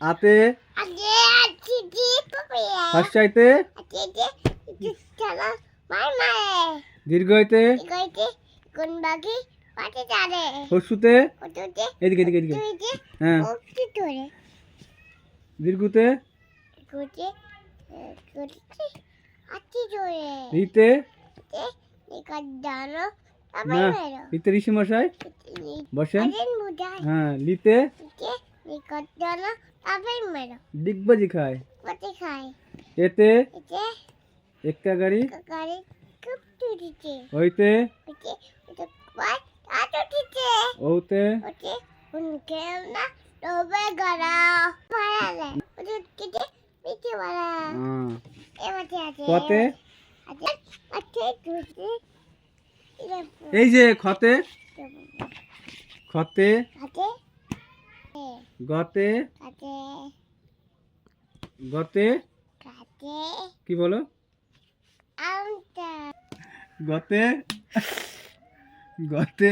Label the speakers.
Speaker 1: আতে হর্ষাইতে
Speaker 2: আছি দি একটু চলো মার মারে
Speaker 1: দীর্ঘইতে
Speaker 2: ইগোইতে কোন বাকি পাতে যাবে
Speaker 1: হর্ষুতে এদিকে এদিকে এদিকে। হ্যাঁ। দীর্ঘতে?
Speaker 2: ধরে
Speaker 1: রিতে না রিতে ঋষি মশাই। বসেন। হ্যাঁ লিতে ডিগবাজি খায়। এতে এক্কা গাড়ি। হইতে
Speaker 2: ওতে
Speaker 1: কতে এই যে খতে খতে গতে গতে কি বলো? গতে গতে